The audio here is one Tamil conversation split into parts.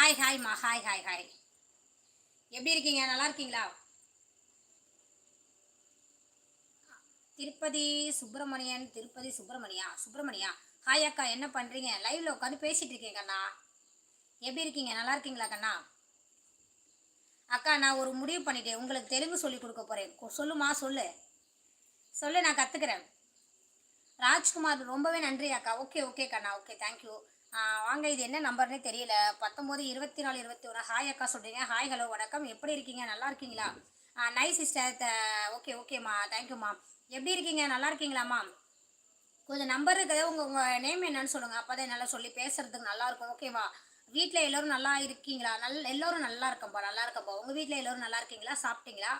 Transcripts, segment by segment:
ஹாய் ஹாய்மா ஹாய் ஹாய் ஹாய் எப்படி இருக்கீங்க? நல்லா இருக்கீங்களா? திருப்பதி சுப்பிரமணியன் திருப்பதி சுப்பிரமணியா? சுப்பிரமணியா? ஹாய் அக்கா. என்ன பண்ணுறீங்க லைவில் உட்காந்து பேசிகிட்டு இருக்கேன் கண்ணா. எப்படி இருக்கீங்க? நல்லா இருக்கீங்களா கண்ணா? அக்கா நான் ஒரு முடிவு பண்ணிட்டேன். உங்களுக்கு தெலுங்கு சொல்லி கொடுக்க போகிறேன் சொல்லுமா சொல்லு. சொல்லு நான் கற்றுக்கிறேன் ராஜ்குமார் ரொம்பவே நன்றி அக்கா. ஓகே ஓகே கண்ணா. ஓகே தேங்க்யூ வாங்க இது என்ன நம்பர்னே தெரியல. பத்தொம்போது இருபத்தி நாலு இருபத்தி ஒன்று ஹாய் அக்கா சொல்கிறீங்க ஹாய் ஹலோ வணக்கம். எப்படி இருக்கீங்க? நல்லா இருக்கீங்களா? நைஸ் சிஸ்டர் ஓகே ஓகேம்மா தேங்க்யூம்மா எப்படி இருக்கீங்க? நல்லா இருக்கீங்களாம்மா கொஞ்சம் நம்பர் இருக்கிறத உங்கள் உங்கள் நேம் என்னன்னு சொல்லுங்கள் அப்போ தான் நல்லா சொல்லி பேசுகிறதுக்கு நல்லாயிருக்கும் ஓகேவா வீட்டில் எல்லோரும் நல்லா இருக்கீங்களா? நல் எல்லோரும் நல்லா இருக்கம்பா நல்லா இருக்கம்பா. உங்கள் வீட்டில் எல்லோரும் நல்லா இருக்கீங்களா? சாப்பிட்டீங்களா?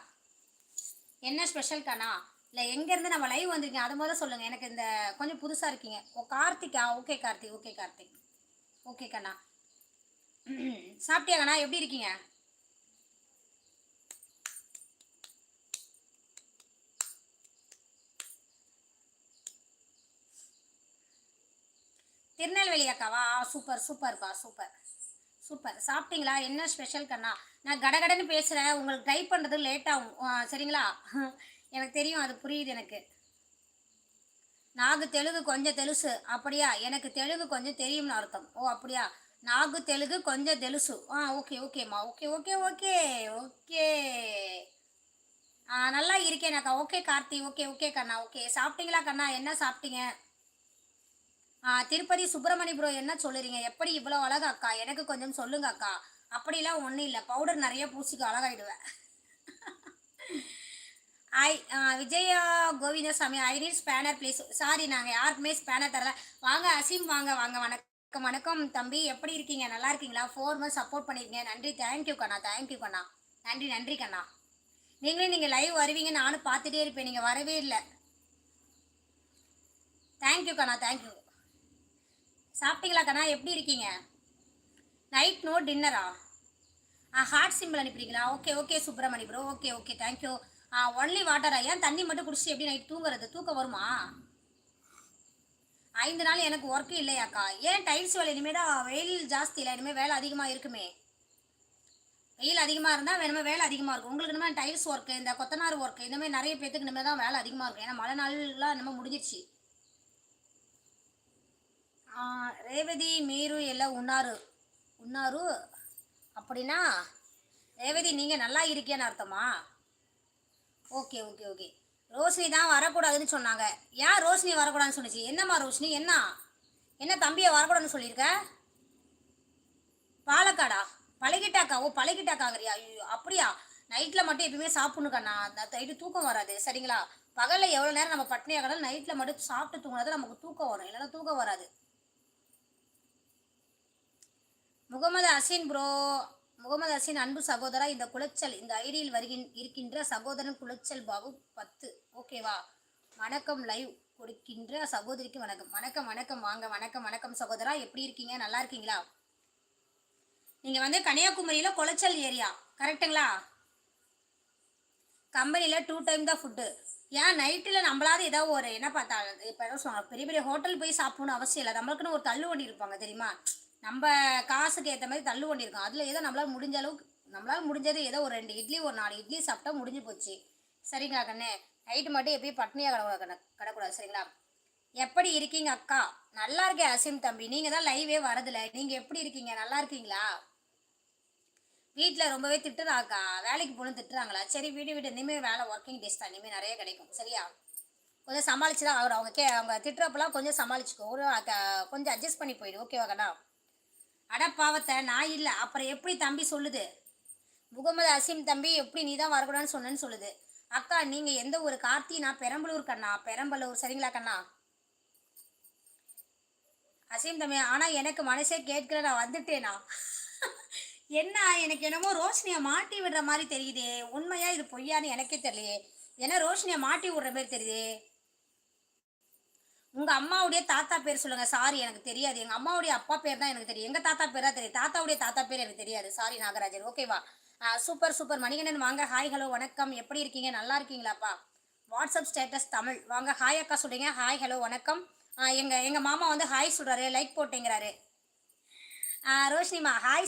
என்ன ஸ்பெஷல் கண்ணா? இல்லை எங்கேருந்து நம்ம லைவ் வந்திருக்கீங்க அது முதல்ல சொல்லுங்கள் எனக்கு இந்த கொஞ்சம் புதுசாக இருக்கீங்க. ஓ Karthika okay Karthik okay Karthik okay கண்ணா. சாப்பிட்டியா கண்ணா எப்படி இருக்கீங்க? திருநெல்வேலி அக்காவா? சூப்பர் சூப்பர்ப்பா சூப்பர். சூப்பர். சாப்பிட்டீங்களா? என்ன ஸ்பெஷல் கண்ணா? நான் கடகடன்னு பேசுகிறேன் உங்களுக்கு டைப் பண்ணுறது லேட் ஆகும். சரிங்களா? எனக்கு தெரியும் அது புரியுது எனக்கு. நாகு தெலுங்கு கொஞ்சம் தெலுசு அப்படியா? எனக்கு தெலுங்கு கொஞ்சம் தெரியும்னு அர்த்தம். ஓ அப்படியா? நாகு தெலுங்கு கொஞ்சம் தெலுசு. ஆ ஓகே ஓகேம்மா. Okay okay okay okay. ஆ நல்லா இருக்கேனாக்கா ஓகே கார்த்தி. ஓகே ஓகே கண்ணா. ஓகே. சாப்பிட்டீங்களா கண்ணா? என்ன சாப்பிட்டீங்க? ஆ திருப்பதி சுப்பிரமணி ப்ரோ என்ன சொல்லுறீங்க? எப்படி இவ்வளோ அழகா அக்கா? எனக்கு கொஞ்சம் சொல்லுங்க அக்கா. அப்படிலாம் ஒன்றும் இல்லை. பவுடர் நிறைய பூசிக்க அழகாயிடுவேன். I uh, Vijaya Govindasamy I need spanner please sorry நாங்கள் யாருக்குமே ஸ்பேனர் தரல. வாங்க அசீம் வாங்க வாங்க. வணக்கம் வணக்கம் தம்பி. எப்படி இருக்கீங்க? நல்லா இருக்கீங்களா? ஃபோர் மந்த்ஸ் சப்போர்ட் பண்ணியிருக்கீங்க நன்றி. தேங்க்யூ கண்ணா. தேங்க்யூ கண்ணா. நன்றி நன்றி கண்ணா. நீங்களே நீங்கள் லைவ் வருவீங்க நானும் பார்த்துட்டே இருப்பேன். நீங்கள் வரவே இல்லை. தேங்க்யூ கண்ணா. தேங்க்யூ சாப்பிட்டீங்களா கண்ணா? எப்படி இருக்கீங்க? நைட் நோ டின்னரா ஆ? Heart simple அனுப்பிடுங்களா okay okay Subramani bro okay okay thank you only வாட்டரா ஏன் தண்ணி மட்டும் குடிச்சிட்டு எப்படி நைட் தூங்குறது? தூக்கம் வருமா? ஐந்து நாள் எனக்கு ஒர்க்கு இல்லையாக்கா. ஏன் டைல்ஸ் வேலை? இனிமேல் தான் வெயில் ஜாஸ்தி இல்லை. இனிமேல் வேலை அதிகமாக இருக்குமே. வெயில் அதிகமாக இருந்தால் வேணுமே வேலை அதிகமாக இருக்கும். உங்களுக்கு இனிமேல் டைல்ஸ் ஒர்க்கு இந்த கொத்தனார் ஒர்க்கு இந்த மாதிரி நிறைய பேத்துக்கு இனிமேல் தான் வேலை அதிகமாக இருக்கும். ஏன்னா மழை நாள்லாம் இனிமேல் முடிஞ்சிருச்சு. ரேவதி மீரு எல்லாம் உண்ணாரு உண்ணாரு அப்படின்னா ரேவதி நீங்கள் நல்லா இருக்கேன்னு அர்த்தமா? Okay okay okay. ரோஷினி தான் வரக்கூடாதுன்னு சொன்னாங்க. ஏன் ரோஷினி வரக்கூடாதுன்னு சொன்னிச்சு? என்னம்மா ரோஷினி? என்ன? என்ன தம்பியை வரக்கூடாதுன்னு சொல்லியிருக்க? பாலக்காடா? பழகிட்டாக்கா? ஓ பழகிட்டாக்காங்கறியா? ஐயோ அப்படியா? நைட்டில் மட்டும் எப்பயுமே சாப்பிடணுக்கண்ணா நைட்டு தூக்கம் வராது. சரிங்களா? பகலில் எவ்வளோ நேரம் நம்ம பட்னியாக கடல் நைட்டில் மட்டும் சாப்பிட்டு தூங்குனது நமக்கு தூக்கம் வரும். இல்லைன்னா தூக்கம் வராது. முகமது அசின் ப்ரோ முகமது அசின் அன்பு சகோதரா இந்த குளச்சல் இந்த ஐடியில் வருகின் இருக்கின்ற சகோதரன் குளச்சல் பாபு பத்து. ஓகேவா வணக்கம் லைவ் கொடுக்கின்ற சகோதரிக்கு வணக்கம். வணக்கம் வணக்கம். வாங்க வணக்கம் வணக்கம் சகோதரா. எப்படி இருக்கீங்க? நல்லா இருக்கீங்களா? நீங்கள் வந்து கன்னியாகுமரியில் குளச்சல் ஏரியா. கரெக்டுங்களா கம்பெனியில் டூ டைம் தான் ஃபுட்டு ஏன் நைட்டில் நம்மளாவது ஏதோ ஒரு என்ன பார்த்தா இப்போ என்ன சொல்லுவாங்க பெரிய பெரிய ஹோட்டல் போய் சாப்பிடணும் அவசியம் இல்லை. நம்மளுக்குன்னு ஒரு தள்ளு இருப்பாங்க தெரியுமா? நம்ம காசுக்கு ஏற்ற மாதிரி தள்ளு பண்ணியிருக்கோம் அதில் ஏதோ நம்மளால் முடிஞ்ச அளவுக்கு நம்மளால் முடிஞ்சது ஏதோ ஒரு ரெண்டு இட்லி ஒரு நாலு இட்லி சாப்பிட்டா முடிஞ்சு போச்சு. சரிங்களா கண்ணே? நைட்டு மட்டும் எப்பயும் பட்னியாக கிடக்கூடாது கண்ண கிடக்கூடாது சரிங்களா? எப்படி இருக்கீங்க அக்கா? நல்லா இருக்கேன் அசிம் தம்பி. நீங்கள் தான் லைவே வரதில்ல. நீங்கள் எப்படி இருக்கீங்க? நல்லா இருக்கீங்களா? வீட்டில் ரொம்பவே திட்டுறாக்கா வேலைக்கு போகணும் திட்டுறாங்களா? சரி வீடு வீடு. இனிமேல் வேலை ஒர்க்கிங் டேஸ் தான். இனிமேல் நிறைய கிடைக்கும். சரியா? கொஞ்சம் சமாளிச்சு தான் அவர் அவங்க கே அவங்க திட்டுறப்பெல்லாம் கொஞ்சம் சமாளிச்சுக்கோ. ஒரு கொஞ்சம் அட்ஜஸ்ட் பண்ணி போயிடு. ஓகேவா கண்ணா? அட பாவத்தை நான் இல்லை. அப்புறம் எப்படி தம்பி சொல்லுது? முகமது அசீம் தம்பி எப்படி நீ தான் வரக்கூடாதுன்னு சொன்னேன்னு சொல்லுது. அக்கா நீங்கள் எந்த ஒரு கார்த்தி நான் பெரம்பலூர் கண்ணா? பெரம்பலூர் சரிங்களா கண்ணா? அசீம் தம்பி ஆனால் எனக்கு மனசே கேட்கல நான் வந்துட்டேனா? என்ன எனக்கு என்னமோ ரோஷினியை மாட்டி விடுற மாதிரி தெரியுதே. உண்மையா இது பொய்யான்னு எனக்கே தெரியலையே. ஏன்னா ரோஷினியை மாட்டி விடுற மாதிரி தெரியுதே? உங்க அம்மாவுடைய தாத்தா பேர் சொல்லுங்க. சாரி எனக்கு தெரியாது. எங்க அம்மாவுடைய அப்பா பேர் தான் எனக்கு தெரியும். எங்க தாத்தா பேர் தான் தெரியும் தாத்தாவுடைய தாத்தா பேர் எனக்கு தெரியாது. சாரி நாகராஜன். ஓகேவா சூப்பர் சூப்பர் மணிகண்டன் வாங்க. ஹாய் ஹலோ வணக்கம். எப்படி இருக்கீங்க? நல்லா இருக்கீங்களாப்பா? WhatsApp status Tamil. வாங்க. ஹாய் அக்கா சொல்றீங்க. ஹாய் ஹலோ வணக்கம். எங்க எங்க மாமா வந்து ஹாய் சொல்றாரு. லைக் போட்டேங்கிறாரு. ரோஷினிமா ஹாய்